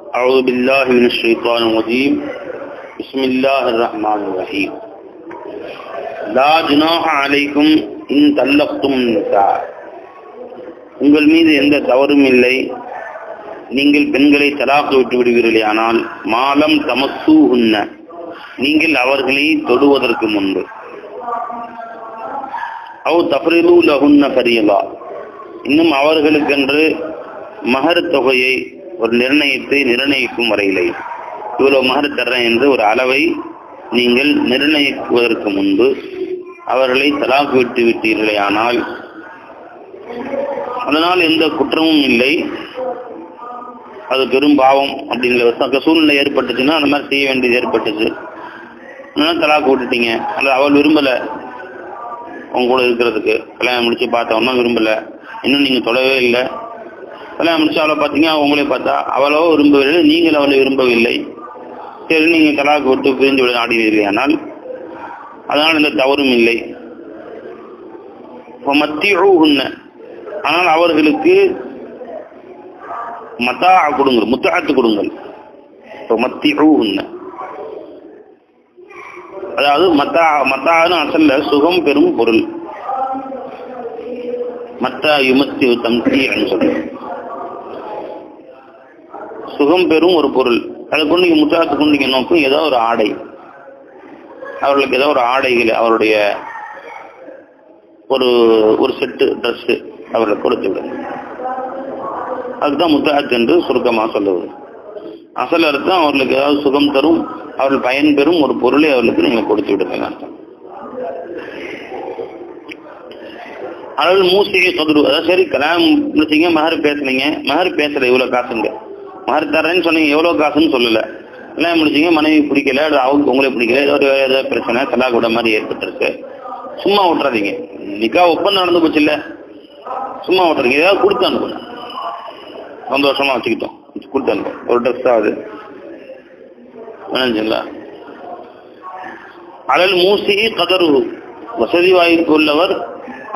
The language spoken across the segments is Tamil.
أعوذ بالله من الشيطان الرجيم بسم الله الرحمن الرحيم لا جناح عليكم إن طلقتم النساء உங்கள் மீது எந்த தவறும் இல்லை நீங்கள் பெண்களை தலாக்கு விட்டு விடுவீர்களே ஆனால் மாலம் தமசூ உன்ன நீங்கள் அவர்களை தொடுவதற்கு முன்பு அவ் தஃப்ரிலு லஹுன்ன ஃபரியலா இன்னும் அவர்களுக்கென்று மகர் தொகையை ஒரு நிர்ணயித்து நிர்ணயிக்கும் வரையிலே. இவ்வளவு மகர் தர்றேன் என்று ஒரு அளவை நீங்கள் நிர்ணயிக்குவதற்கு முன்பு அவர்களை தலாக்கு விட்டு விட்டீர்களே ஆனால் அதனால் எந்த குற்றமும் இல்லை. அது பெரும் பாவம் அப்படிங்கிற சூழ்நிலை ஏற்பட்டுச்சுன்னா அந்த மாதிரி செய்ய வேண்டியது ஏற்பட்டுச்சு. அதனால தலாக்கு விட்டுட்டீங்க. அல்லது அவள் விரும்பலை. உங்க கூட இருக்கிறதுக்கு. கல்யாணம் முடிச்சு பார்த்தவொன்னா விரும்பலை. இன்னும் நீங்கள் தொலைவே இல்லை. கல்யாணம் முடிச்சு அவளை பார்த்தீங்க உங்களே பார்த்தா அவளோ விரும்பவில்லை நீங்கள் அவளை விரும்பவில்லை. சரி நீங்கள் கலாக்கு விட்டு பிரிஞ்சு விட ஆடினீர்கள் ஆனால் அதனால் எந்த தவறும் இல்லை. மத்திய உன்ன ஆனால் அவர்களுக்கு மத்தா கொடுங்கள் முத்தாத்து கொடுங்கள். இப்போ மத்திய அதாவது மத்தா மத்தான்னு அசல்ல சுகம் பெறும் பொருள். மத்தா யுமத்தி தமிழ் அப்படின்னு சொல்லுங்கள் சுகம் பெறும் ஒரு பொருள். அதை கொண்டு நீங்க முத்தாத்து கொண்டு நோக்கும் ஏதோ ஒரு ஆடை. அவர்களுக்கு ஏதோ ஒரு ஆடைகள் அவருடைய ஒரு ஒரு செட்டு ட்ரெஸ் அவர்களுக்கு கொடுத்து விடுங்க அதுதான் முத்தாத்து என்று சுருக்கமாக சொல்லுவது. அசல் அர்த்தம் அவர்களுக்கு ஏதாவது சுகம் தரும் அவர்கள் பயன் பெறும் ஒரு பொருளை அவர்களுக்கு நீங்க கொடுத்து விடுங்க அர்த்தம் அதாவது மூசிகை கதுரு அதாவது சரி கல்யாணம் முடிச்சீங்க மகர் பேசுனீங்க. மகர் பேசல இவ்வளவு காசுங்க மாறி தரேன்னு சொன்னீங்க எவ்வளவு காசுன்னு சொல்லல. எல்லாம் முடிச்சீங்க மனைவி பிடிக்கல அவங்க உங்களே பிடிக்கல ஏதோ ஒரு ஏதாவது பிரச்சனை தலா கூட மாதிரி ஏற்பட்டுருக்கு. சும்மா விட்டுறாதீங்க. நிக்கா ஒப்பந்தம் நடந்து போச்சு இல்லை? சும்மா விட்டுறீங்க ஏதாவது கொடுத்து அனுப்புங்க. சந்தோஷமா வச்சுக்கிட்டோம். கொடுத்து அனுப்போம் ஒரு ட்ரெஸ் ஆகுது விளைஞ்சுங்களா அழல் மூசி கதறு வசதி வாய்ப்பு உள்ளவர்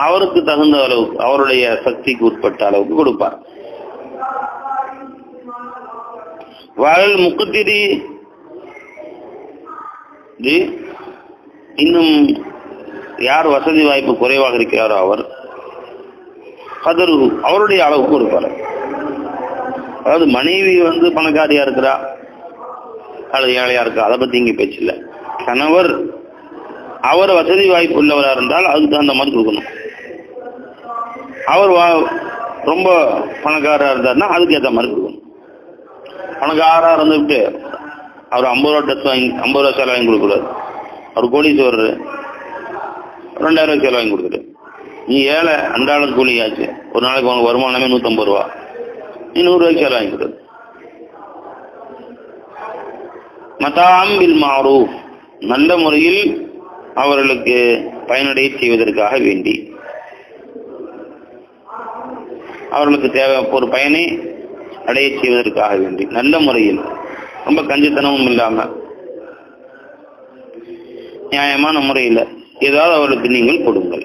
அவருக்கு தகுந்த அளவுக்கு அவருடைய சக்திக்கு உட்பட்ட அளவுக்கு கொடுப்பார். வயல் முக்குத்திரி. இன்னும் யார் வசதி வாய்ப்பு குறைவாக இருக்கிறாரோ அவர் கதரு அவருடைய அளவுக்கு இருப்பார் அதாவது மனைவி வந்து பணக்காரியா இருக்கிறா அல்லது ஏழையா இருக்கா அதை பத்தி இங்க பேச்சு கணவர் அவர் வசதி வாய்ப்பு உள்ளவரா இருந்தால் அதுக்கு தகுந்த மாதிரி கொடுக்கணும். அவர் ரொம்ப பணக்காரா இருந்தாருன்னா அதுக்கு ஏற்ற மாதிரி பணக்காரா இருந்துவிட்டு அவர் ஐம்பது ரூபா ட்ரெஸ் வாங்கி ஐம்பது ரூபா சேலை வாங்கி கொடுக்குறாரு அவர் கோடீஸ்வரர். ரெண்டாயிரம் ரூபாய் சேலை வாங்கி கொடுத்துட்டு. நீ ஏழை அன்றாட கூலி ஆச்சு ஒரு நாளைக்கு உனக்கு வருமானமே நூற்றம்பது ரூபா. நீ நூறுரூவாய்க்கு சேலை வாங்கி கொடுக்குறது மதாம் பில் மாரூஃப். நல்ல முறையில் அவர்களுக்கு பயனடைய செய்வதற்காக வேண்டி. அவர்களுக்கு தேவை ஒரு பயனை அடைய செய்வதற்காக வேண்டி நல்ல முறையில் ரொம்ப கஞ்சித்தனமும் இல்லாம நியாயமான முறையில் ஏதாவது அவர்களுக்கு நீங்கள் கொடுங்கள்.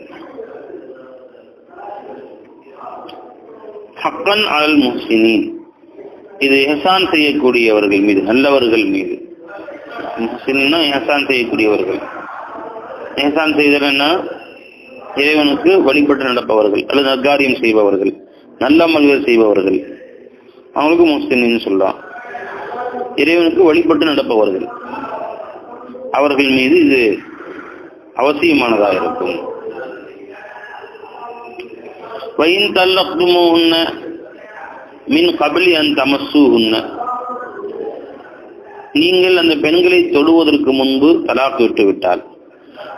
ஹக்கன் அல் முஹ்சினின். இது எஹசான் செய்யக்கூடியவர்கள் மீது நல்லவர்கள் மீது. முஹ்சின்னா எஹசான் செய்யக்கூடியவர்கள். எஹசான் செய்தல் என்ன? இறைவனுக்கு வழிபட்டு நடப்பவர்கள் அல்லது நற்காரியம் செய்பவர்கள் நல்ல அமல்கள் செய்பவர்கள். அவங்களுக்கு முஸ்லிம்னு சொல்லலாம் இறைவனுக்கு வழிபட்டு நடப்பவர்கள் அவர்கள். மீது இது அவசியமானதாக இருக்கும். வயின் தல்லக்துமோ உன்ன மின் கபலி அன் தமசு உன்ன நீங்கள் அந்த பெண்களை தொழுவதற்கு முன்பு தலாக்கு விட்டு விட்டால்.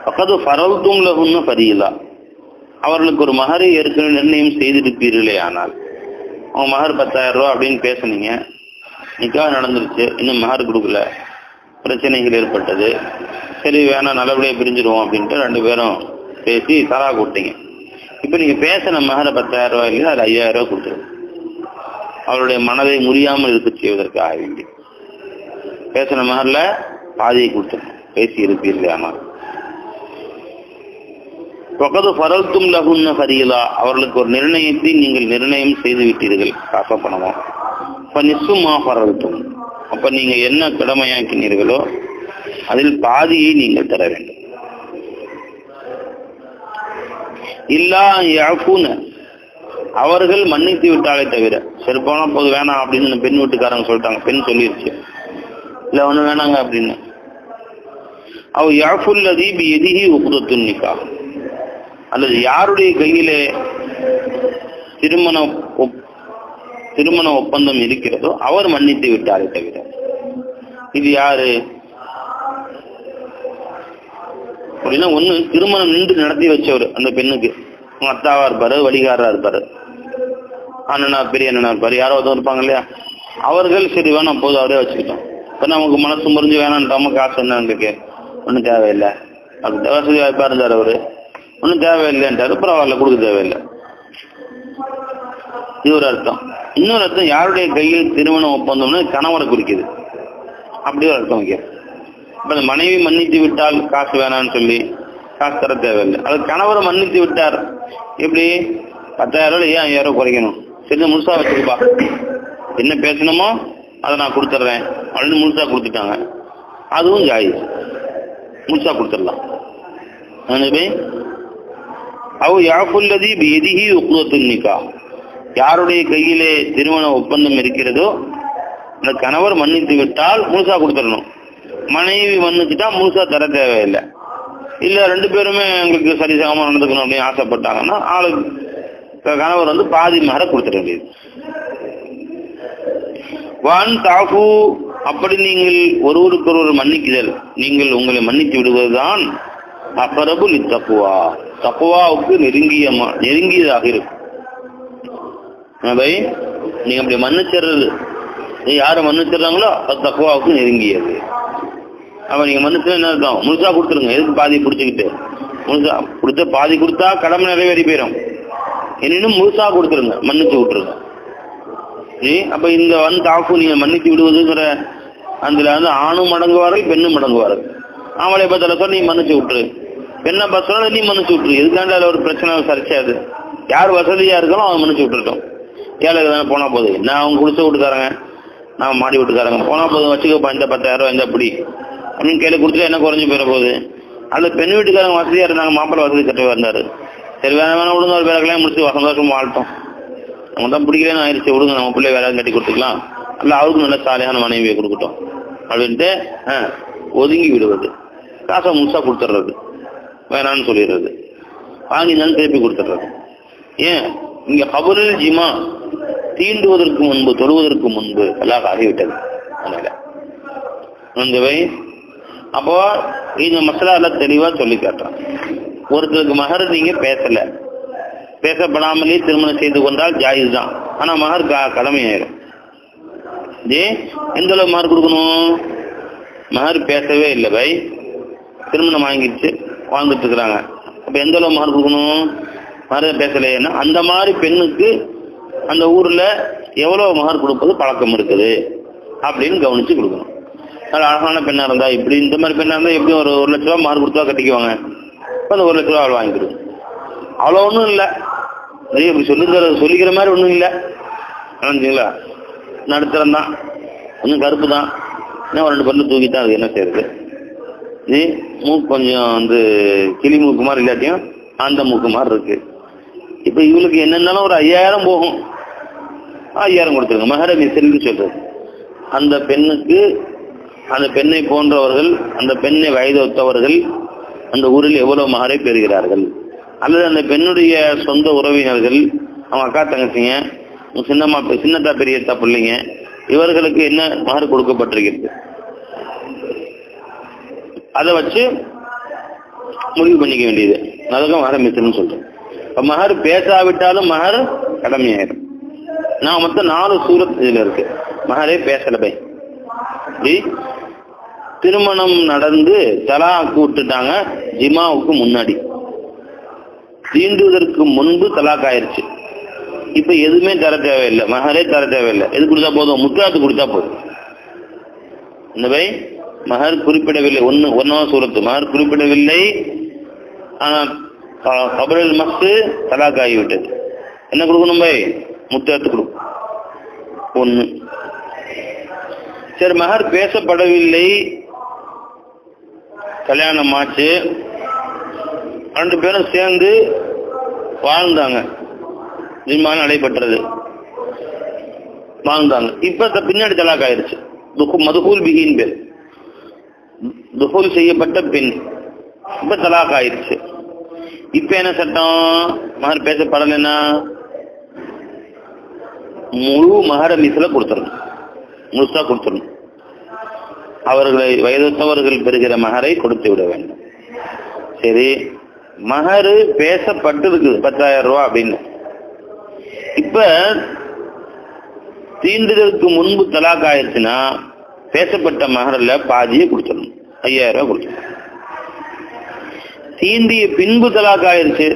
பக்கத்து ஃபரல்தும் ஒன்று பதியலா அவர்களுக்கு ஒரு மகரை ஏற்கனவே நிர்ணயம் செய்திருப்பீர்களே ஆனால். உன் மகர் பத்தாயிரம் ரூபா அப்படின்னு பேசுனீங்க. நிக்கா நடந்துருச்சு. இன்னும் மகர் கொடுக்கல. பிரச்சனைகள் ஏற்பட்டது. சரி வேணாம் நல்லபடியாக பிரிஞ்சிடுவோம் அப்படின்ட்டு ரெண்டு பேரும் பேசி தலா கொடுத்தீங்க. இப்போ நீங்கள் பேசின மகர பத்தாயிரம் ரூபாய் இல்லையா அது ஐயாயிரம் ரூபா கொடுத்துருங்க. அவருடைய மனதை முறியாமல் இருக்க செய்வதற்காக வேண்டி பேசின மகரில் பாதியை கொடுத்துருங்க. பேசி இருப்பீர்கள் ஆனால். பகது ஃபரல்தும் லகுன்ன ஹரியலா அவர்களுக்கு ஒரு நிர்ணயத்தை நீங்கள் நிர்ணயம் செய்து விட்டீர்கள். காசப்பணமோ இப்போ நிசுமா ஃபரல்தும். அப்ப நீங்க என்ன கடமையாக்கினீர்களோ அதில் பாதியை நீங்கள் தர வேண்டும். இல்லா யாக்குன அவர்கள் மன்னித்து விட்டாலே தவிர சரி போனால் போது வேணாம் அப்படின்னு பெண் வீட்டுக்காரங்க சொல்லிட்டாங்க. பெண் சொல்லிருச்சு. இல்லை ஒண்ணு வேணாங்க அப்படின்னு. அவ யாஃபுல்லதி பி எதிகி உப்புதத்துன் அல்லது யாருடைய கையிலே திருமண திருமண ஒப்பந்தம் இருக்கிறதோ அவர் மன்னித்து விட்டாரே தவிர. இது யாரு? அப்படின்னா ஒண்ணு திருமணம் நின்று நடத்தி வச்சவர் அந்த பெண்ணுக்கு. அத்தாவா இருப்பாரு வழிகாரா இருப்பாரு. அண்ணனா பெரிய அண்ணனா இருப்பாரு யாரோ ஒருத்தர் இருப்பாங்க இல்லையா? அவர்கள் சரி வேணாம் போதும் அவரே வச்சுக்கிட்டோம். இப்ப நமக்கு மனசு முறிஞ்சு வேணான்ட்டாம காசு என்ன எங்களுக்கு ஒன்றும் தேவையில்லை. அப்படி வசதி வாய்ப்பா இருந்தார் அவரு. ஒன்றும் தேவையில்லைன்றாரு பரவாயில்ல கொடுக்க தேவையில்லை. இது ஒரு அர்த்தம். இன்னொரு அர்த்தம் யாருடைய கையில் திருமண ஒப்பந்தம்னு கணவரை குறிக்குது. அப்படி ஒரு அர்த்தம் வைக்க இப்போ அந்த மனைவி மன்னித்து விட்டால் காசு வேணாம்னு சொல்லி காசு தர தேவையில்லை. அது கணவரை மன்னித்து விட்டார். எப்படி? பத்தாயிரம் ரூபாய் ஏன் ஐயாயிரம் குறைக்கணும். சரி முழுசாக வச்சுக்கப்பா. என்ன பேசணுமோ அதை நான் கொடுத்துட்றேன் அப்படின்னு முழுசா கொடுத்துட்டாங்க. அதுவும் ஜாயிஸ் முழுசா கொடுத்துடலாம். அனுபவி அவ் யாக்குல்லதி எதிகி உக்குவத்துன் நிக்கா யாருடைய கையிலே திருமண ஒப்பந்தம் இருக்கிறதோ அந்த கணவர் மன்னித்து விட்டால் முழுசா கொடுத்துடணும். மனைவி மன்னிச்சுட்டா முழுசா தர தேவையில்லை. இல்ல ரெண்டு பேருமே எங்களுக்கு சரிசமமா நடந்துக்கணும் அப்படின்னு ஆசைப்பட்டாங்கன்னா ஆளுக்கு கணவர் வந்து பாதி மகர கொடுத்துட வேண்டியது. வான் தாகு அப்படி நீங்கள் ஒருவருக்கொருவர் மன்னிக்குதல் நீங்கள் உங்களை மன்னித்து விடுவதுதான் அக்கரபுல் தக்குவா தப்புவாவுக்கு நெருங்கிய நெருங்கியதாக இருக்கும். பை? நீங்க அப்படி மன்னிச்சிடுறது. நீ யாரை மன்னிச்சிடுறாங்களோ அது தக்குவாவுக்கு நெருங்கியது. அப்ப நீங்க மன்னிச்சு என்ன இருக்கும் முழுசா கொடுத்துருங்க. எதுக்கு பாதி பிடிச்சிக்கிட்டு? முழுசா கொடுத்து பாதி கொடுத்தா கடமை நிறைவேறி போயிடும் எனினும் முழுசா கொடுத்துருங்க. மன்னிச்சு விட்டுருங்க. சரி அப்ப இந்த வந்து தாக்கு நீங்க மன்னித்து விடுவதுங்கிற அதில் வந்து ஆணும் மடங்குவார்கள் பெண்ணும் மடங்குவார்கள். அவளை பத்தில சொல்லி நீ மன்னிச்சு விட்டுரு. என்ன பத்தில நீ மன்னிச்சு விட்டுரு. எதுக்காண்ட அதில் ஒரு பிரச்சனை சரிச்சாது யார் வசதியாக இருக்காலும் அவன் மன்னிச்சு விட்டுருட்டோம் ஏழை தானே போனால் போதும் நான் அவங்க குடிச்ச வீட்டுக்காரங்க. நான் மாடி விட்டுக்காரங்க. போனால் போதும் வச்சுக்கப்பா இந்த பத்தாயிரம் ரூபாய் இந்த அப்படி அப்படின்னு கையில் கொடுத்துட்டு என்ன குறைஞ்சி போயிட போகுது? அந்த பெண் வீட்டுக்காரங்க வசதியாக இருந்தாங்க மாப்பிள்ளை வசதி கட்டவே இருந்தார். சரி வேணா வேணா விடுங்க ஒரு பேரை முடிச்சு சந்தோஷமா வாழ்த்தோம். நம்ம தான் பிடிக்கலன்னு ஆயிடுச்சு. விடுங்க நம்ம பிள்ளை வேற கட்டி கொடுத்துக்கலாம். அல்ல அவருக்கு நல்ல சாலையான மனைவியை கொடுக்கட்டும். அப்படின்ட்டு ஆ, ஒதுங்கி விடுவது. காசை முழுசாக கொடுத்துட்றது வேணான்னு சொல்லிடுறது. வாங்கினாலும் திருப்பி கொடுத்துட்றது. ஏன்? இங்க கபரில் ஜிமா தீண்டுவதற்கு முன்பு தொழுவதற்கு முன்பு எல்லாம் ஆகிவிட்டது. அதனால. நந்தவை அப்போ இந்த மசாலா தெளிவா சொல்லி காட்டுறான். ஒருத்தருக்கு மகர் நீங்க பேசல. பேசப்படாமலே திருமணம் செய்து கொண்டால் ஜாயிஸ் தான். ஆனா மகர் கா கடமையாயிரும். ஜே எந்த அளவு மகர் கொடுக்கணும்? மகர் பேசவே இல்லை பை. திருமணம் வாங்கிடுச்சு வாழ்ந்துட்டு இருக்கிறாங்க. அப்ப எந்த அளவு மார்க் கொடுக்கணும்? மகர் பேசலைன்னா அந்த மாதிரி பெண்ணுக்கு அந்த ஊர்ல எவ்வளவு மகர் கொடுப்பது பழக்கம் இருக்குது அப்படின்னு கவனிச்சு கொடுக்கணும். அது அழகான பெண்ணா இருந்தா இப்படி இந்த மாதிரி பெண்ணா இருந்தா எப்படியும் ஒரு ஒரு லட்ச ரூபா மகர் கொடுத்தா கட்டிக்குவாங்க. இப்போ அந்த ஒரு லட்ச ரூபா அவள் அவ்வளோ ஒன்றும் இல்லை. நிறைய இப்படி சொல்லிக்கிற சொல்லிக்கிற மாதிரி ஒன்றும் இல்லை. நினைச்சிங்களா நடுத்தரம் தான். கொஞ்சம் கருப்பு தான். இன்னும் ஒரு ரெண்டு தூக்கி தான் அது என்ன செய்யறது? மூக்கு கொஞ்சம் வந்து கிளி மூக்கு மாதிரி இல்லாட்டியும் அந்த மூக்கு மாதிரி இருக்கு. இப்போ இவளுக்கு என்னென்னாலும் ஒரு ஐயாயிரம் போகும். ஐயாயிரம் கொடுத்துருங்க. மகரமி செல்வி சொல்றது. அந்த பெண்ணுக்கு அந்த பெண்ணை போன்றவர்கள் அந்த பெண்ணை வயது ஒத்தவர்கள் அந்த ஊரில் எவ்வளவு மகரை பெறுகிறார்கள்? அல்லது அந்த பெண்ணுடைய சொந்த உறவினர்கள் அவங்க அக்கா தங்கச்சிங்க சின்னம்மா பெ- சின்னத்தா பெரியத்தா பிள்ளைங்க இவர்களுக்கு என்ன மகர் கொடுக்கப்பட்டிருக்கிறது? அதை வச்சு முடிவு பண்ணிக்க வேண்டியது. அதுதான் மகர மிச்சம்னு சொல்றேன் மகர் பேசாவிட்டாலும் மகர் கடமையாயிரும். நான் மொத்தம் நாலு சூரத் இதுல இருக்கு. மகரே பேசல பை திருமணம் நடந்து தலா விட்டுட்டாங்க ஜிமாவுக்கு முன்னாடி. தீண்டுவதற்கு முன்பு தலாக் ஆயிருச்சு இப்ப எதுவுமே தர தேவையில்லை. மகரே தர தேவையில்லை. எது கொடுத்தா போதும்? முத்தாத்து கொடுத்தா போதும். இந்த பை மகர் குறிப்பிடவில்லை. ஒன்னு ஒன்னாம் சூரத்து மகர் குறிப்பிடவில்லை. ஆனால் கபரில் மஸ்து தலாக் ஆகிவிட்டது என்ன கொடுக்கணும் பை? முத்தாத்து கொடுக்கும். ஒன்று சரி மகர் பேசப்படவில்லை. கல்யாணம் ஆச்சு ரெண்டு பேரும் சேர்ந்து வாழ்ந்தாங்க. ஜிம்மா நடைபெற்றது வாழ்ந்தாங்க. இப்ப பின்னாடி தலாக் ஆயிருச்சு மதுகூல் பிகின் பேர். துகூல் செய்யப்பட்ட பெண் இப்ப தலாக் ஆயிருச்சு இப்ப என்ன சட்டம்? மகர் பேசப்படலைன்னா முழு மகர மீசில் கொடுத்துடணும் முழுசாக கொடுத்துடணும் அவர்களை வயதுத்தவர்கள் பெறுகிற மகரை கொடுத்து விட வேண்டும். சரி மகரு பேசப்பட்டிருக்கு பத்தாயிரம் ரூபா அப்படின்னு. இப்ப தீண்டுதலுக்கு முன்பு தலாக் ஆயிடுச்சுன்னா பேசப்பட்ட மகரில் பாதியை கொடுத்துடணும் ஐயாயிரம் ரூபாய் கொடுத்துடணும். தீந்திய பின்பு தலாக் ஆயிடுச்சு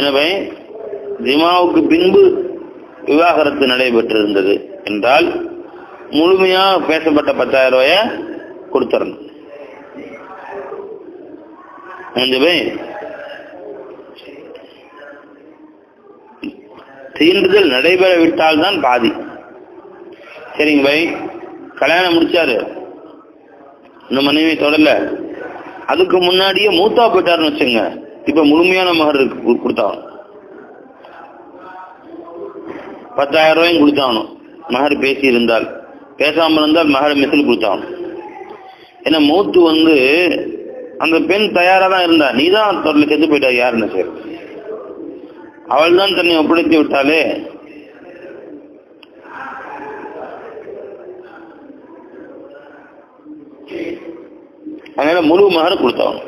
எனவே ஜிமாவுக்கு பின்பு விவாகரத்து நடைபெற்றிருந்தது என்றால் முழுமையா பேசப்பட்ட பத்தாயிரம் ரூபாய கொடுத்துடணும். தீண்டுதல் நடைபெற விட்டால் தான் பாதி. சரிங்க பை கல்யாணம் முடிச்சாரு. இந்த மனைவி தொடல. அதுக்கு முன்னாடியே மூத்தா போயிட்டாருன்னு வச்சுங்க இப்ப முழுமையான மகர் கொடுத்தாங்க பத்தாயிரம் ரூபாயும் கொடுத்தாகணும். மகர் பேசி இருந்தால். பேசாம இருந்தால் மகர் மெசல் கொடுத்தாகணும். ஏன்னா மூத்து வந்து அந்த பெண் தயாரா தான் இருந்தா. நீ தான் தொடர்ல செத்து போயிட்டா யாருன்னு சரி. அவள் தான் தன்னை ஒப்படைத்து விட்டாலே அதனால முழு மகர கொடுத்தாங்க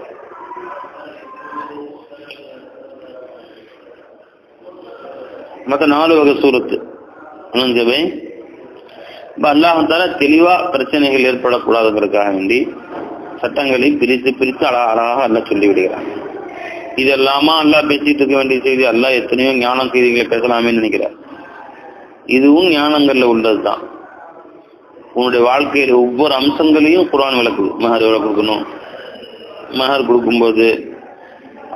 மற்ற நாலு வகை சூரத்து. அணுஞ்சவை இப்ப அல்லாஹால தெளிவா பிரச்சனைகள் ஏற்படக்கூடாதுங்கிறதுக்காக வேண்டி சட்டங்களை பிரித்து பிரித்து அழகா அழகாக அல்ல சொல்லிவிடுகிறான் இதெல்லாமா அல்லா பேசிட்டு இருக்க வேண்டிய செய்தி அல்லா எத்தனையோ ஞானம் செய்திகளை பேசலாமே நினைக்கிறார். இதுவும் ஞானங்கள்ல உள்ளதுதான். உன்னுடைய வாழ்க்கையில ஒவ்வொரு அம்சங்களையும் குரான் விளக்குது. மகர் எவ்வளவு கொடுக்கணும்? மகர் கொடுக்கும்போது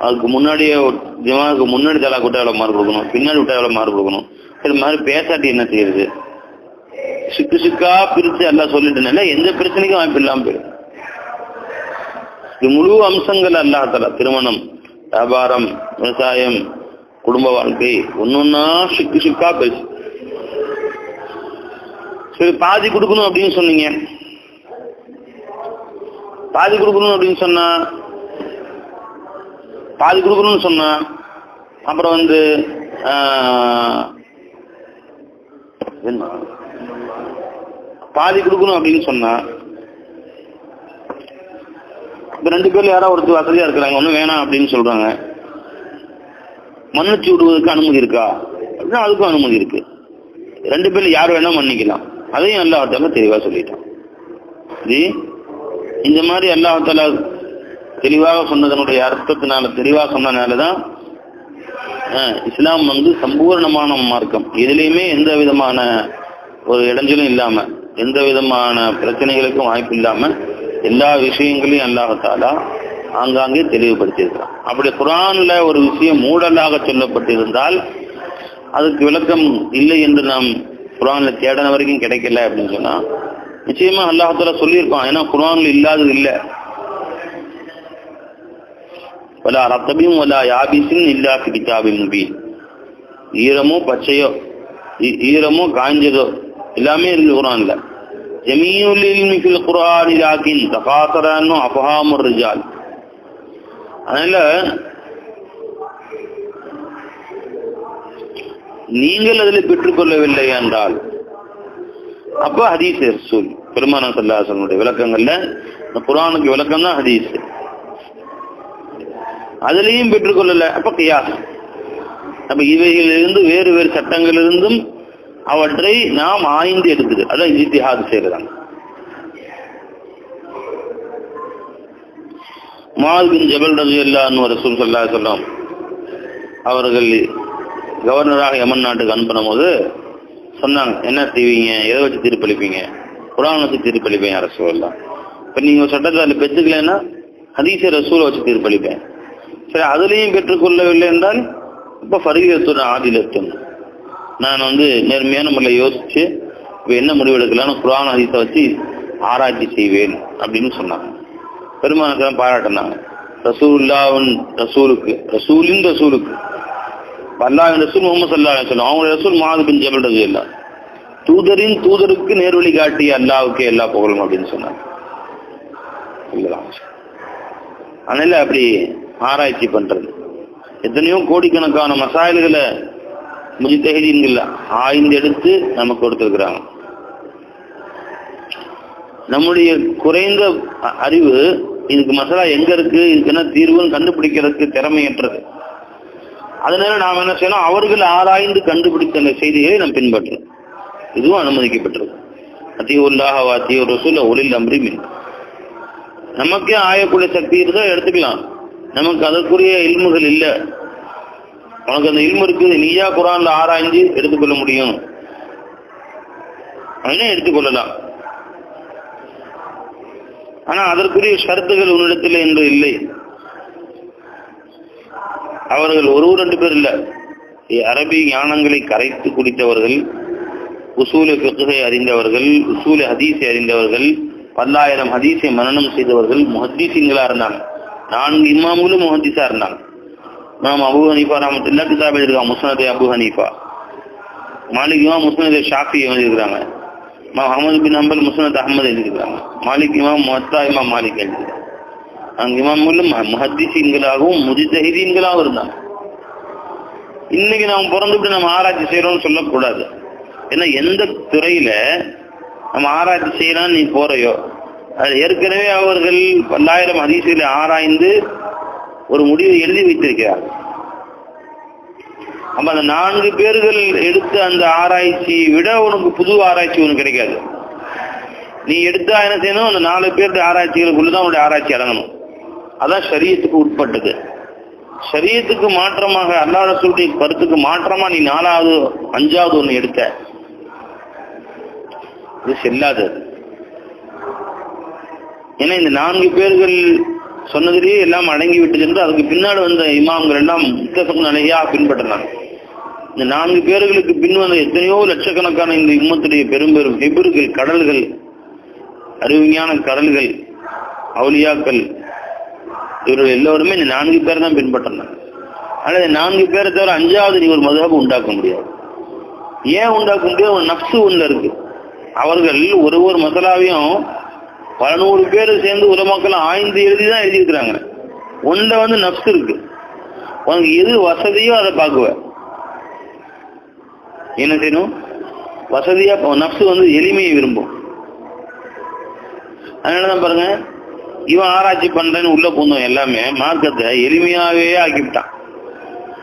அதுக்கு முன்னாடியே ஜிமாவுக்கு முன்னாடி தலா விட்டா எவ்வளவு மார்க் கொடுக்கணும்? பின்னாடி விட்டா எவ்வளவு மார்க் கொடுக்கணும்? சரி மாதிரி பேசாட்டி என்ன செய்யறது? சிக்கு சிக்கா பிரிச்சு எல்லாம் சொல்லிட்டுனால எந்த பிரச்சனைக்கும் வாய்ப்பு இல்லாமல் போயிடும். இது முழு அம்சங்கள் அல்லாஹால திருமணம் வியாபாரம் விவசாயம் குடும்ப வாழ்க்கை ஒன்னொன்னா சிக்கு சிக்கா பேசு. சரி பாதி கொடுக்கணும் அப்படின்னு சொன்னீங்க. பாதி கொடுக்கணும் அப்படின்னு சொன்னா பாதி கொடுக்கணும்னு சொன்னா அப்புறம் வந்து என்ன? பாதி கொடுக்கணும் அப்படின்னு சொன்னா இப்ப ரெண்டு பேர்ல யாராவது ஒருத்தர் வசதியா இருக்கிறாங்க ஒன்றும் வேணாம் அப்படின்னு சொல்றாங்க. மன்னிச்சு விடுவதற்கு அனுமதி இருக்கா? அப்படின்னா அதுக்கும் அனுமதி இருக்கு. ரெண்டு பேர்ல யார் வேணா மன்னிக்கலாம். அதையும் அல்லாஹால தெளிவாக சொல்லிட்டான். இது இந்த மாதிரி அல்லாஹால தெளிவாக சொன்னதனுடைய அர்த்தத்தினால தெளிவாக சொன்னனாலதான் அஹ், இஸ்லாம் வந்து சம்பூர்ணமான மார்க்கம். எதுலேயுமே எந்த விதமான ஒரு இடைஞ்சலும் இல்லாம எந்த விதமான பிரச்சனைகளுக்கும் வாய்ப்பு இல்லாம எல்லா விஷயங்களையும் அல்லாஹாலா ஆங்காங்கே தெளிவுபடுத்தியிருக்கிறான். அப்படி குரான்ல ஒரு விஷயம் மூடலாக சொல்லப்பட்டிருந்தால் அதுக்கு விளக்கம் இல்லை என்று நாம் குரான்ல தேடின வரைக்கும் கிடைக்கல அப்படின்னு சொன்னா நிச்சயமா அல்லாஹால சொல்லியிருப்பான் ஏன்னா குரான்ல இல்லாதது இல்லை. வலா ரத்தபியும் வலா யாபிசும் இல்லா கிதாபி கிதாபின் முபீன். ஈரமோ பச்சையோ ஈ- ஈரமோ காஞ்சதோ எல்லாமே இருக்கு குரான்ல. ஜமீயுல் குரான் ஃபில் குர்ஆனி ரிஜால். அதனால நீங்கள் அதில் பெற்றுக்கொள்ளவில்லை என்றால் அப்ப ஹதீஸ் ரசூல் பெருமான சல்லாசனுடைய விளக்கங்கள்ல இந்த குரானுக்கு விளக்கம் தான் ஹதீஸ். அதுலயும் பெற்றுக்கொள்ளல அப்ப கியாஸ். அப்ப இவைகளிலிருந்து வேறு வேறு சட்டங்களிலிருந்தும் அவற்றை நாம் ஆய்ந்து எடுக்குது அதான் இஜித்திஹாது செய்கிறாங்க பின் ஜபல் ரவி அல்லான்னு ஒரு சொல்லா சொல்லாம் அவர்கள் கவர்னராக யமன் நாட்டுக்கு அனுப்பின போது சொன்னாங்க என்ன செய்வீங்க? எதை வச்சு தீர்ப்பளிப்பீங்க? குரான் வச்சு தீர்ப்பளிப்பேன் அரசு எல்லாம் இப்போ நீங்கள் ஒரு சட்டத்தை அதில் பெற்றுக்கலைன்னா ரசூலை வச்சு தீர்ப்பளிப்பேன். சரி அதுலேயும் பெற்றுக்கொள்ளவில்லை என்றால் இப்போ ஃபரீகத்துடன் ஆதிலத்தும் நான் வந்து நேர்மையான முறையில் யோசித்து இப்போ என்ன முடிவு எடுக்கலாம்னு குரான் ஹதீஸை வச்சு ஆராய்ச்சி செய்வேன் அப்படின்னு சொன்னாங்க. பெருமானத்தை பாராட்டினாங்க. ரசூல்லாவின் ரசூலுக்கு ரசூலின் ரசூலுக்கு. அல்லாஹின் ரசூல் முகமது சல்லா சொல்லும் அவங்க ரசூல் மாது பின் ஜபல் ரசூல் தூதரின் தூதருக்கு நேர்வழி காட்டி அல்லாவுக்கு எல்லா புகழும் அப்படின்னு சொன்னாங்க. அதனால அப்படி ஆராய்ச்சி பண்றது. எத்தனையோ கோடிக்கணக்கான மசாயல்களை முஜித்தகதீன்கள் ஆய்ந்து எடுத்து நமக்கு கொடுத்துருக்குறாங்க. நம்முடைய குறைந்த அறிவு இதுக்கு மசாலா எங்க இருக்கு இதுக்கு என்ன தீர்வுன்னு கண்டுபிடிக்கிறதுக்கு திறமையற்றது. அதனால நாம் என்ன செய்யணும்? அவர்கள் ஆராய்ந்து கண்டுபிடித்த அந்த செய்திகளை நாம் பின்பற்றணும். இதுவும் அனுமதிக்கப்பட்டது அத்தியுல்லாஹ் வாத்திய ரசூல ஒளில் அம்ரி மின். நமக்கே ஆயக்கூடிய சக்தி இருந்தால் எடுத்துக்கலாம். நமக்கு அதற்குரிய இல்முகள் இல்லை. உனக்கு அந்த இல்மு இருக்குது நீயா குரான்ல ஆராய்ஞ்சு எடுத்துக்கொள்ள முடியும். அப்படின்னா எடுத்துக்கொள்ளலாம். ஆனால் அதற்குரிய ஷரத்துகள் உன்னிடத்தில் என்று இல்லை. அவர்கள் ஒரு ரெண்டு பேர் இல்லை. அரபி ஞானங்களை கரைத்து குடித்தவர்கள் உசூலை ஃபிக்ஹை அறிந்தவர்கள் உசூலை ஹதீஸை அறிந்தவர்கள் பல்லாயிரம் ஹதீஸை மரணம் செய்தவர்கள் முஹத்தீசின்களா இருந்தாங்க. நான்கு இமாம்களும் முஹத்தீஸா இருந்தாங்க. நாம் அபு ஹனீஃபா ராமத்துல்லா கிதாப் எழுதிருக்காங்க முஸ்னதே அபு ஹனீஃபா. மாலிக் இமாம் முஸ்னதே ஷாஃபி எழுதியிருக்கிறாங்க. இமாம் அஹமது பின் அம்பல் முஸ்னத் அஹமது எழுதியிருக்காங்க மாலிக் இமாம் மொத்தா இமாம் மாலிக் எழுதியிருக்காங்க அங்க இமாம்களும் முஹத்தீசீன்களாகவும் முஜித்தஹிதீன்களாகவும் இருந்தாங்க. இன்னைக்கு நாம் பிறந்துட்டு நம்ம ஆராய்ச்சி செய்யறோம்னு சொல்லக்கூடாது. ஏன்னா எந்த துறையில நம்ம ஆராய்ச்சி செய்யலாம் நீ போறையோ அது ஏற்கனவே அவர்கள் பல்லாயிரம் அதிசயில ஆராய்ந்து ஒரு முடிவை எழுதி வைத்திருக்கிறார் அப்ப அந்த நான்கு பேர்கள் எடுத்த அந்த ஆராய்ச்சியை விட உனக்கு புது ஆராய்ச்சி ஒன்று கிடைக்காது. நீ எடுத்தா என்ன செய்யணும்? அந்த நாலு பேருடைய ஆராய்ச்சிகளுக்குள்ளதான் உன்னுடைய ஆராய்ச்சி அடங்கணும். அதான் சரியத்துக்கு உட்பட்டது. சரியத்துக்கு மாற்றமாக அல்லாத ரசூலுடைய கருத்துக்கு மாற்றமா நீ நாலாவது அஞ்சாவது ஒன்று எடுத்த? இது செல்லாதது ஏன்னா இந்த நான்கு பேர்கள் சொன்னதிலேயே எல்லாம் அடங்கி விட்டது என்று அதுக்கு பின்னாடி வந்த இமாம்கள் எல்லாம் முத்தசம் நிலையா பின்பற்றினாங்க. இந்த நான்கு பேர்களுக்கு பின் வந்த எத்தனையோ லட்சக்கணக்கான இந்த இம்மத்துடைய பெரும்பெரும் எபிர்கள் கடல்கள் அறிவுஞான கடல்கள் அவுலியாக்கள் இவர்கள் எல்லோருமே இந்த நான்கு பேர் தான் பின்பற்றினாங்க ஆனால் இந்த நான்கு பேரை தவிர அஞ்சாவது நீ ஒரு மதுஹப் உண்டாக்க முடியாது. ஏன் உண்டாக்க முடியாது? ஒரு நப்சு ஒண்ணு இருக்கு. அவர்கள் ஒரு ஒரு மசாலாவையும் பல நூறு பேர் சேர்ந்து உலமாக்கள் ஆய்ந்து எழுதி தான் எழுதியிருக்கிறாங்க. ஒன்றை வந்து நப்சு இருக்கு. உனக்கு எது வசதியோ அதை பார்க்குவேன் என்ன செய்யணும்? வசதியா போ- நப்சு வந்து எளிமையை விரும்பும். அதனாலதான் பாருங்க இவன் ஆராய்ச்சி பண்றேன்னு உள்ள பூந்தோம் எல்லாமே மார்க்கத்தை எளிமையாவே ஆக்கிவிட்டான்.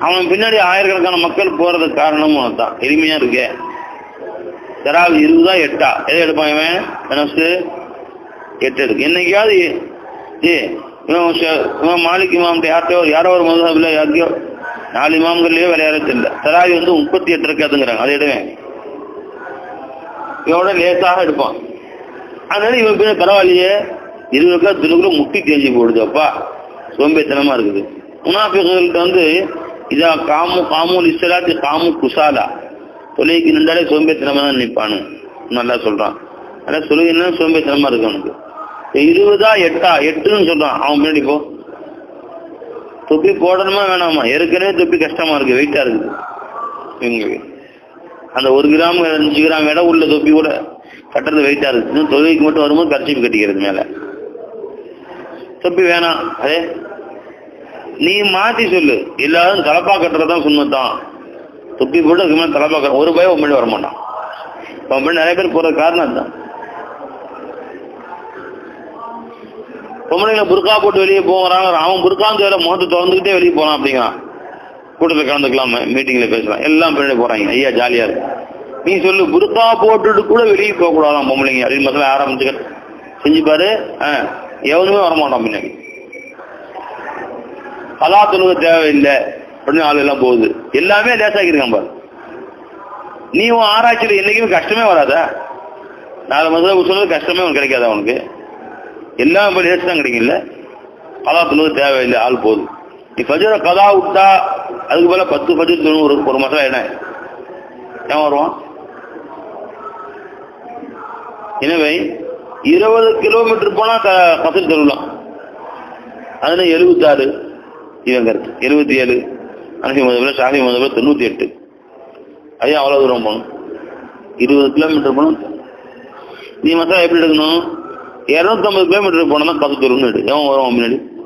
அவன் பின்னாடி ஆயிரக்கணக்கான மக்கள் போறதுக்கு காரணமும் தான் எளிமையா இருக்கே. தராது இருபதா எட்டா? எதை எடுப்பான் இவன்? நப்சு எட்டு எடுக்கு என்னைக்காவது ஏ இவன் இவன் மாலிக் இமாம்கிட்ட யார்த்தையோ யாரோ ஒரு மதுஹபில் யாருக்கையோ நாலு இமாம்கள்லயோ விளையாடுறது இல்லை. தெரியல தராவி வந்து முப்பத்தி எட்டு இருக்காதுங்கிறாங்க அதை எடுவேன் இவனோட லேசாக எடுப்பான். அதனால இவன் பின்ன பரவாயில்லையே. இருபது ரூபா திருக்குள்ள முட்டி தேஞ்சு போடுது அப்பா. சோம்பேத்தனமா இருக்குது. முனாஃபிகர்கள்ட்ட வந்து இதா காமு காமூல் இஸ்லாத்து காமு குசாலா. தொலைக்கு நின்றாலே சோம்பேத்தனமா தான் நிற்பானு நல்லா சொல்றான். அதான் சொல்லுங்கன்னா சோம்பேத்தனமா இருக்கு அவனுக்கு. இருபதா எட்டா எட்டுன்னு சொல்றான். அவன் முன்னாடி போ. தொப்பி போடணுமா வேணாமா? ஏற்கனவே தொப்பி கஷ்டமா இருக்கு வெயிட்டா இருக்குது. இவங்களுக்கு அந்த ஒரு கிராம் அஞ்சு கிராம் இடம் உள்ள தொப்பி கூட கட்டுறது வெயிட்டா இருக்கு தொழிலுக்கு தொழுகைக்கு மட்டும் வரும்போது கர்ச்சிப்பு கட்டிக்கிறது மேலே. தொப்பி வேணாம். அதே நீ மாத்தி சொல்லு. எல்லாரும் தலப்பா கட்டுறதுதான் சுண்ணத்தான் தொப்பி போட்டு அதுக்கு மேல தலப்பா கட்ட ஒரு பயம் உண்மையில வரமாட்டான். இப்ப உண்மையில நிறைய பேர் போற காரணம் அதுதான். பொம்பளைங்களை புர்கா போட்டு வெளியே போகிறாங்க அவன் புர்காந்து வேலை முகத்தை திறந்துக்கிட்டே வெளியே போறான் அப்படிங்கிறான் கூட்டத்தில் கலந்துக்கலாம் மீட்டிங்ல பேசலாம். எல்லாம் பின்னாடி போறாங்க. ஐயா ஜாலியா இருக்கு நீ சொல்லு புர்கா போட்டுட்டு கூட வெளியே போகக்கூடாதான் பொம்பளைங்க. அப்படின்னு மசாலா ஆரம்பிச்சுக்க. செஞ்சு பாரு. ஆ, எவனுமே வரமாட்டான் பின்னாடி. கலா தொழுக தேவையில்லை அப்படின்னு ஆள் எல்லாம் போகுது. எல்லாமே லேசாக்கிருக்கான் பாரு. நீ உன் ஆராய்ச்சியில் என்னைக்குமே கஷ்டமே வராதா. நாலு மசாலா சொன்னது கஷ்டமே உனக்கு கிடைக்காது உனக்கு எல்லாம் இப்போ லேஸ் தான் கிடைக்கல கலா தொழுக தேவையில்லை ஆள் போகுது. நீ ஃபஜ்ர கதா விட்டா அதுக்கு மேல பத்து ஃபஜ்ர் தொண்ணூறு ஒரு மாதம் என்ன? ஏன் வருவான்? எனவே இருபது கிலோமீட்டர் போனால் க கசல் சொல்லலாம். அதுல எழுபத்தாறு இவங்க இருக்கு. எழுபத்தி ஏழு அனசி முதல்ல ஷாஃபி முதல்ல தொண்ணூற்றி எட்டு ஐயா அவ்வளோ தூரம் போகணும். இருபது கிலோமீட்டர் போகணும். நீ மசாலா எப்படி எடுக்கணும்? இரநூத்தம்பது கிலோமீட்டர் போனால் தான் கசல் சொல்லணும்னு எடு எவன் வரும் முன்னாடி?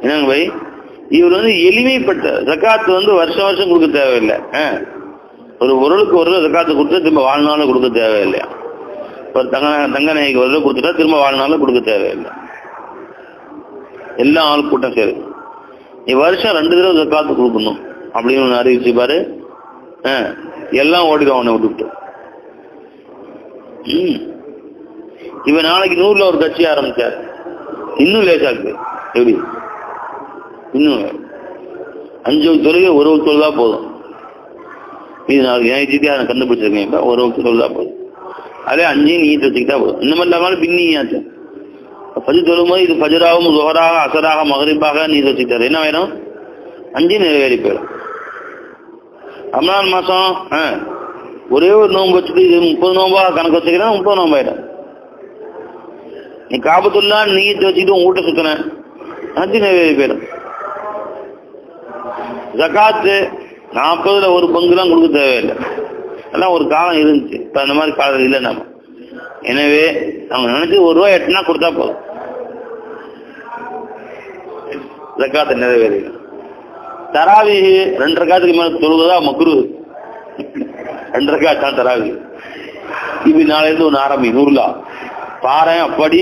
என்னங்க பை இவர் வந்து எளிமைப்பட்ட ஜக்காத்து வந்து வருஷம் வருஷம் கொடுக்க தேவையில்லை. ஆ. ஒரு பொருளுக்கு ஒரு காத்து ஜக்காத்து திரும்ப வாழ்நாளும் கொடுக்க தேவையில்லையா? ஒரு தங்க தங்க நகைக்கு ஒரு கொடுத்துட்டா திரும்ப வாழ்நாளும் கொடுக்க தேவையில்லை. எல்லா ஆள் கூட்டம் சரி. நீ வருஷம் ரெண்டு தடவை ஜக்காத்து கொடுக்கணும் அப்படின்னு ஒன்று அறிவிச்சு பாரு. ஆ. எல்லாம் ஓடிடும் அவனை விட்டுவிட்டு ம். இவன் நாளைக்கு நூறுல ஒரு கட்சி ஆரம்பிச்சார். இன்னும் லேசாக்கு எப்படி? இன்னும். அஞ்சு வகுப்பு தொழில் ஒரு தொழில் தான் போதும். இது நாளைக்கு ஏன் அதை கண்டுபிடிச்சிருக்கேன். இப்போ ஒரு வகுப்பு தொழில் போதும் அதே அஞ்சையும் நீ வச்சுக்கிட்டா போதும். இந்த மாதிரி இல்லாமல் பின்னியாச்சு பஜு தொழும்போது இது பஜராகவும் ஜோஹராக அசராக மகரிப்பாக நீ வச்சுக்கிட்டாரு. என்ன வேணும் அஞ்சு நிறைவேறி போயிடும். ரமலான் மாசம் ஒரே ஒரு நோன்பு வச்சுட்டு இது முப்பது நோம்பா கணக்கு வச்சுக்கிறேன் முப்பது நோம்பாயிடும் நீ காபத்துள்ளா நீயத்தை வச்சுக்கிட்டு உன் வீட்டை சுத்தின. அஞ்சு நிறைவேறி போயிடும். ஜக்காத்து நாற்பதுல ஒரு பங்குலாம் கொடுக்க தேவையில்லை. எல்லாம் ஒரு காலம் இருந்துச்சு. இப்போ அந்த மாதிரி காலம் இல்லை நம்ம. எனவே அவங்க நினைச்சு ஒரு ரூபாய் எட்டுனா கொடுத்தா போதும். ஜக்காத்தை நிறைவேறிடும். தராவி ரெண்டரை காத்துக்கு மேலே தொழுவதா மக்குரு ரெண்டரை காத்து தராவி இது நாளையிலிருந்து ஒன்று ஆரம்பி நூறுலா. பாரு அப்படி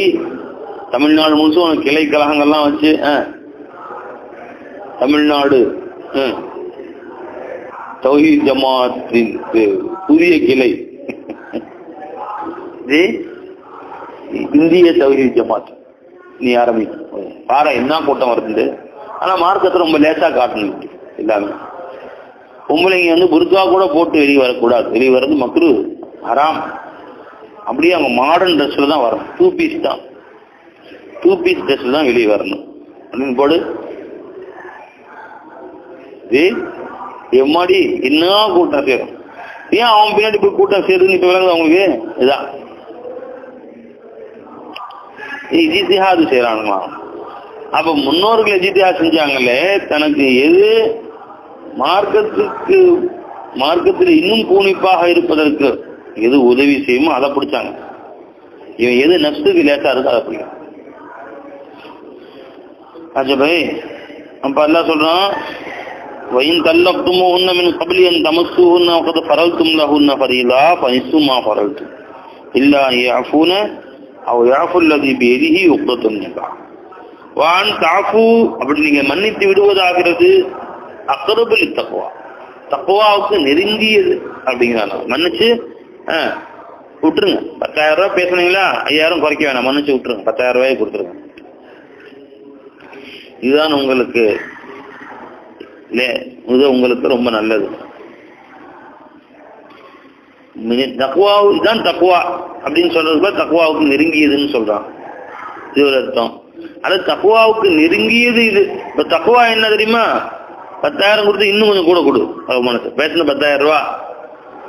தமிழ்நாடு முழுசும் கிளை கழகங்கள்லாம் வச்சு ஆ, தமிழ்நாடு ம் தௌஹீத் ஜமாத்தின் புதிய கிளை. இந்திய தௌஹீத் ஜமாத். நீ ஆரம்பி. பாரு என்ன கூட்டம் வருது ஆனா மார்க்கத்தை ரொம்ப லேசா காட்டணும் எல்லாமே. பொம்பளைங்க வந்து புர்கா கூட போட்டு வெளியே வரக்கூடாது. வெளியே வர்றது மக்ரு ஹராம். அப்படியே அவங்க மாடர்ன் ட்ரெஸ்ல தான் வரணும் டூ பீஸ் தான். டூ பீஸ் ட்ரெஸ்ல தான் வெளியே வரணும். அப்படின்னு போடு. எம்மாடி என்ன கூட்டம் சேரும் ஏன் அவன் பின்னாடி போய் கூட்டம் சேருதுன்னு இப்ப விளங்குது அவங்களுக்கு இதான் இஜித்திஹாது செய்யறானுங்களா அப்ப முன்னோர்கள் இஜித்திஹா செஞ்சாங்களே தனக்கு எது மார்க்கத்துக்கு மார்க்கத்தில் இன்னும் பூணிப்பாக இருப்பதற்கு எது உதவி செய்யுமோ அதை பிடிச்சாங்க. இவன் எது நப்சுக்கு லேசா இருக்கோ அதை பிடிக்கும் அச்சா பை அப்ப எல்லாம் சொல்றான் وَإِن طَلَّقْتُمُوهُنَّ مِنْ قَبْلِ أَنْ تَمَسُّوهُنَّ وَقَدْ فَرَضْتُمْ لَهُنَّ فَرِيضَةً فَنِصْفُ مَا فَرَضْتُمْ إِلَّا أَنْ يَعْفُونَ أَوْ يَعْفُ الَّذِي بِيَدِهِ عُقْدَةُ النِّكَاحِ وَأَنْ تعفوا அப்படி நீங்க மன்னித்து விடுவதாகிறது அக்ரபுல் தக்வா தக்வாவுக்கு நெருங்கியது அப்படிங்கிறாங்க மன்னிச்சு ஆ, விட்டுருங்க பத்தாயிரம் ரூபாய் பேசுனீங்களா ஐயாயிரம் குறைக்க வேணாம் மன்னிச்சு விட்டுருங்க பத்தாயிரம் ரூபாய் கொடுத்துருங்க இதுதான் உங்களுக்கு லே- இது உங்களுக்கு ரொம்ப நல்லது. மிக- இதுதான் தக்குவா அப்படின்னு சொல்றது தக்குவாவுக்கு நெருங்கியதுன்னு சொல்றான். இது ஒரு அர்த்தம். அது தக்குவாவுக்கு நெருங்கியது இது. இப்ப தக்குவா என்ன தெரியுமா? பத்தாயிரம் கொடுத்து இன்னும் கொஞ்சம் கூட கொடு அவ மனசு பேசின பத்தாயிரம் ரூபா.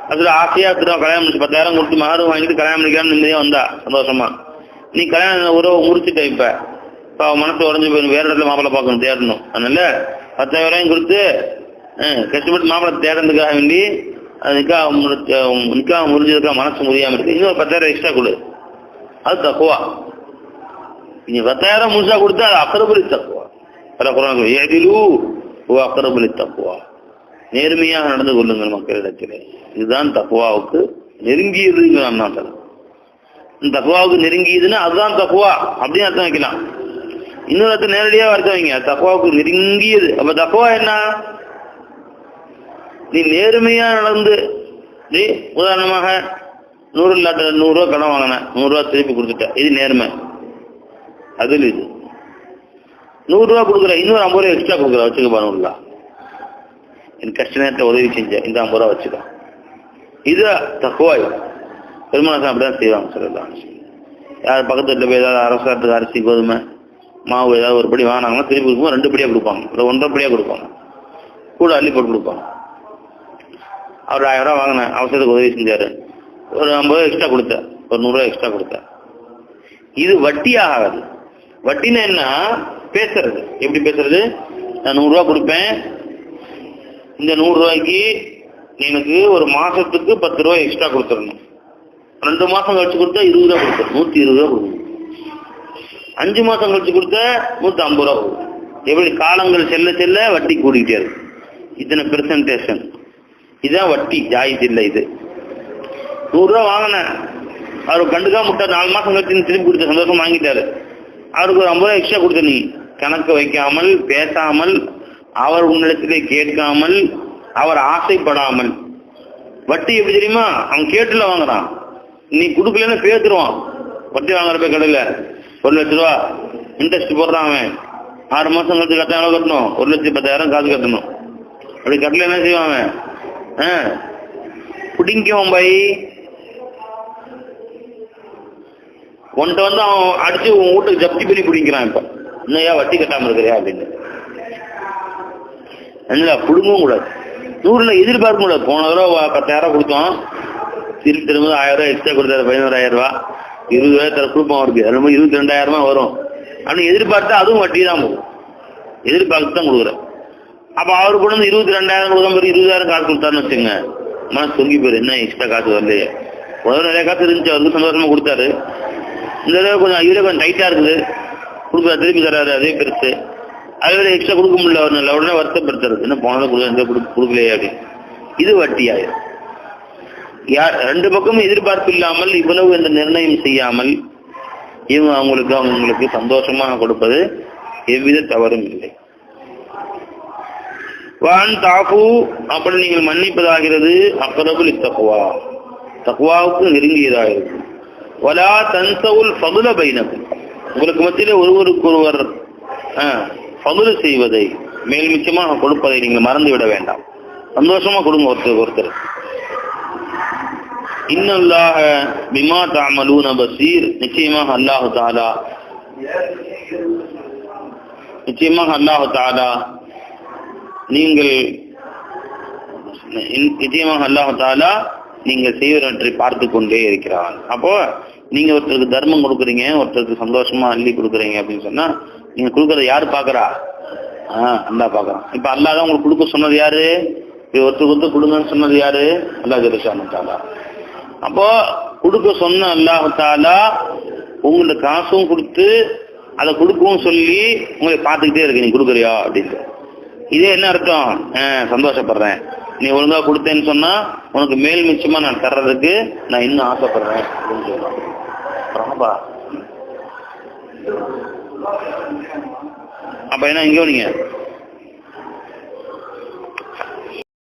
அதுல ஆசையா திரும்ப கல்யாணம் முடிச்சு பத்தாயிரம் கொடுத்து மாறு வாங்கிட்டு கல்யாணம் முடிக்கலாம்னு நிம்மதியா வந்தா சந்தோஷமா? நீ கல்யாணம் உறவை முடிச்சுட்ட இப்ப. இப்ப அவன் மனசு உடஞ்சு போயிடும். வேற இடத்துல மாப்பிள்ளை பார்க்கணும் தேடணும். அதனால பத்தாயிரம் கொடுத்து கஷ்டப்பட்டு மாப்பிள்ளை தேடுறதுக்காக வேண்டி அது நிக்கா முடிச்ச- நிக்கா மனசு முடியாமல் இருக்குது இன்னும் பத்தாயிரம் எக்ஸ்ட்ரா கொடு. அது தக்குவா. நீ பத்தாயிரம் முழுசா கொடுத்தா அது அக்கரபலி தக்குவா. பல குரான் ஏதிலு ஓ அக்கரபலி தக்குவா. நேர்மையாக நடந்து கொள்ளுங்கள் மக்களிடத்திலே. இதுதான் தக்குவாவுக்கு நெருங்கியதுங்கிறான் நான் சொல்றேன் இந்த தக்குவாவுக்கு நெருங்கியதுன்னா அதுதான் தக்குவா. அப்படின்னு அர்த்தம் வைக்கலாம். இன்னொரு இடத்துல நேரடியாக அர்த்தம் வைங்க. தக்குவாவுக்கு நெருங்கியது. அப்போ தக்குவா என்ன? நீ நேர்மையாக நடந்து நீ உதாரணமாக நூறு இல்லாட்ட நூறுரூவா கடன் வாங்கினேன். நூறுரூவா திருப்பி கொடுத்துட்டேன். இது நேர்மை. அதில் இது. நூறுரூவா கொடுக்குற இன்னொரு ஐம்பது ரூபா எக்ஸ்ட்ரா கொடுக்குற வச்சுக்க பாருங்களா என் கஷ்ட நேரத்தை உதவி செஞ்சேன் இந்த ஐம்பது ரூபா வச்சுக்க. இது தக்குவாய் பெருமாள் அப்படிதான் செய்வாங்க சொல்லலாம் யார் பக்கத்து வீட்டில் போய் ஏதாவது அரசாங்கத்துக்கு அரிசி கோதுமை மாவு ஏதாவது ஒரு படி வாங்கினாங்கன்னா திருப்பி கொடுக்கும்போது ரெண்டு படியாக கொடுப்பாங்க. இல்லை ஒன்றரை படியாக கொடுப்பாங்க. கூட அள்ளி போட்டு கொடுப்பாங்க. அவர் ஆயிரம் வாங்கினேன் அவசரத்துக்கு உதவி செஞ்சார். ஒரு ஐம்பது எக்ஸ்ட்ரா கொடுத்தேன். ஒரு நூறுரூவா எக்ஸ்ட்ரா கொடுத்தேன். இது வட்டி ஆகாது. வட்டின்னு என்ன? பேசுறது. எப்படி பேசுறது? நான் நூறுரூவா கொடுப்பேன். இந்த நூறுரூவாய்க்கு எனக்கு ஒரு மாதத்துக்கு பத்து ரூபாய் எக்ஸ்ட்ரா கொடுத்துடணும். ரெண்டு மாதம் கழிச்சு கொடுத்தா இருபது ரூபா கொடுத்தேன் நூற்றி இருபது ரூபா கொடுக்கணும். அஞ்சு மாசம் கழிச்சு கொடுத்த நூத்தி ஐம்பது ரூபா எப்படி காலங்கள் செல்ல செல்ல வட்டி கூடிக்கிட்டே இருக்கு. இத்தனை பெர்சன்டேஷன் இதுதான் வட்டி ஜாயிஸ் இல்லை இது. நூறுரூவா வாங்கினேன். அவர் கண்டுக்காம விட்டார் நாலு மாசம் கழிச்சு திருப்பி கொடுத்த சந்தோஷம் வாங்கிட்டாரு. அவருக்கு ஒரு ஐம்பது ரூபா எக்ஸ்ட்ரா கொடுத்த நீ. கணக்கு வைக்காமல் பேசாமல் அவர் உன்னிடத்திலே கேட்காமல் அவர் ஆசைப்படாமல். வட்டி எப்படி தெரியுமா? அவன் கேட்டுல வாங்குறான். நீ கொடுக்கலன்னு பேத்துருவான் வட்டி வாங்குறப்ப கடையில். ஒரு லட்ச ரூபா இன்ட்ரெஸ்ட் போடுறான் அவன். ஆறு மாசம் கழிச்சு கட்ட எவ்வளோ கட்டணும்? ஒரு லட்சத்தி பத்தாயிரம் காசு கட்டணும். அப்படி கட்டல என்ன செய்வான் அவன்? ஆ? பிடிங்குவான் பை உன்கிட்ட வந்து அவன் அடிச்சு உன் வீட்டுக்கு ஜப்தி பண்ணி பிடிக்கிறான் இப்ப. இன்னையா வட்டி கட்டாம இருக்கிறியா அப்படின்னு. என்ன பிடுங்கவும் கூடாது. நூறுல எதிர்பார்க்க கூடாது போன தடவை பத்தாயிரம் கொடுத்தோம். திருப்பி திரும்ப ஆயிரம் ரூபாய் எக்ஸ்ட்ரா கொடுத்தாரு பதினோராயிரம் ரூபா. இருபது தர கொடுப்போம் அவருக்கு. அது மாதிரி இருபத்தி ரெண்டாயிரமா வரும். அப்படின்னு எதிர்பார்த்தா அதுவும் வட்டி தான் போகும். எதிர்பார்த்து தான் கொடுக்குறேன். அப்போ அவருக்கு கொண்டு வந்து இருபத்தி ரெண்டாயிரம் கொடுக்க பிறகு இருபதாயிரம் காசு கொடுத்தாருன்னு வச்சுங்க மனசு தொங்கி போயிரு. என்ன எக்ஸ்ட்ரா காசு வரலையே. முதல்ல நிறைய காசு இருந்துச்சு. அவருக்கு சந்தோஷமாக கொடுத்தாரு. இந்த தடவை கொஞ்சம் ஐயோ கொஞ்சம் டைட்டாக இருக்குது. கொடுக்குறாரு திருப்பி தராரு அதே பெருசு. அதே எக்ஸ்ட்ரா கொடுக்க முடியல. அவர் நல்ல உடனே வருத்தப்படுத்துறது என்ன போனாலும் கொடுக்க எந்த கொடு கொடுக்கலையே அப்படின்னு. இது வட்டி ஆயிரும் யார் ரெண்டு பக்கமும் எதிர்பார்ப்பு இல்லாமல் இவ்வளவு என்று நிர்ணயம் செய்யாமல் இவங்க அவங்களுக்கு அவங்களுக்கு சந்தோஷமாக கொடுப்பது எவ்வித தவறும் இல்லை. வான் தாக்கு அப்படி நீங்கள் மன்னிப்பதாகிறது அக்கரபுல் இத்தகுவா தகுவாவுக்கு நெருங்கியதாக இருக்கும் வலா தன்சவுல் பகுல பைனக்கும். உங்களுக்கு மத்தியில் ஒருவருக்கொருவர் பகுது செய்வதை மேல்மிச்சமாக கொடுப்பதை நீங்கள் மறந்து விட வேண்டாம். சந்தோஷமாக கொடுங்க ஒருத்தர் ஒருத்தர் இன்னல்லாக பிமா தாமலூன பசீர். நிச்சயமாக அல்லாஹு தாலா நிச்சயமாக அல்லாஹு தாலா நீங்கள் நிச்சயமாக அல்லாஹு தாலா நீங்கள் செய்வற்றை பார்த்து கொண்டே இருக்கிறான் அப்போ நீங்க ஒருத்தருக்கு தர்மம் கொடுக்குறீங்க ஒருத்தருக்கு சந்தோஷமா அள்ளி கொடுக்குறீங்க அப்படின்னு சொன்னா நீங்க கொடுக்கறத யாரு பாக்குறா ஆஹ் அல்லா பாக்குறான் இப்ப அல்லா தான் உங்களுக்கு கொடுக்க சொன்னது யாரு? இப்ப ஒருத்தருக்கு ஒருத்தர் கொடுங்கன்னு சொன்னது யாரு? அல்லா தாலா அப்போ கொடுக்க சொன்ன அல்லாஹாலா உங்களுக்கு காசும் கொடுத்து அதை கொடுக்கவும் சொல்லி உங்களை பார்த்துக்கிட்டே இருக்கு நீ கொடுக்குறியா அப்படின்ட்டு. இதே என்ன அர்த்தம்? சந்தோஷப்படுறேன். நீ ஒழுங்கா கொடுத்தேன்னு சொன்னா உனக்கு மேல் மிச்சமா நான் தர்றதுக்கு நான் இன்னும் ஆசைப்படுறேன் அப்படின்னு சொல்றான். அப்ப? என்ன இங்க நீங்க